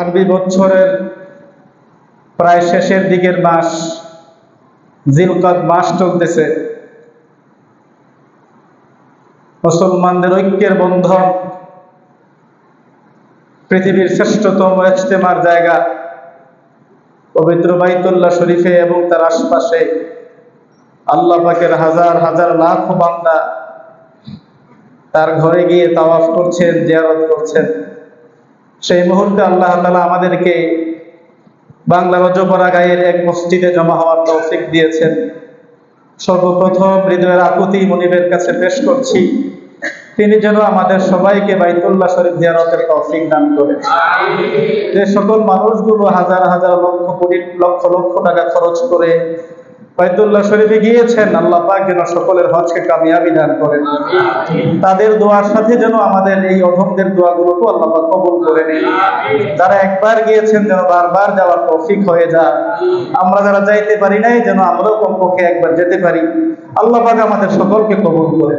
আরবি বছরের প্রায় শেষের দিকের মাস জিলকদ মাস চলতেছে। মুসলমানদের ঐক্যের বন্ধন পৃথিবীর শ্রেষ্ঠতম ইজতেমার জায়গা পবিত্র বাইতুল্লাহ শরীফে এবং তার আশপাশে। আল্লাহ পাকের হাজার হাজার লাখ বান্দা তার ঘরে গিয়ে তাওয়াফ করছেন, জিয়ারত করছেন। সেই মুহূর্তে আল্লাহ তালা আমাদেরকে বাংলা রজপরা গায়ের এক মসজিদে জমা হওয়ার তৌফিক দিয়েছেন। সর্বপ্রথম হৃদয়ের আকুতি মনিবের কাছে পেশ করছি। তিনি যেন আমাদের সবাইকে বাইতুল্লাহ শরীফ জিয়ারতের তৌফিক দান করেন। যে সকল মানুষগুলো হাজার হাজার লক্ষ কোটি, লক্ষ লক্ষ টাকা খরচ করে বাইতুল্লাহ শরীফে গিয়েছেন আল্লাহ পাক যেন সকলের হজকে কামিয়াবি দান করেন। তাদের দোয়ার সাথে যেন আমাদের এই অধমদের দোয়াগুলোকে আল্লাহ পাক কবুল করে নেন। যারা একবার গিয়েছেন যেন বারবার যাওয়ার তৌফিক হয়ে যায় আমরা যারা যাইতে পারি নাই যেন আমরাও কমপক্ষে একবার যেতে পারি। আল্লাহ পাক আমাদের সকলকে কবুল করে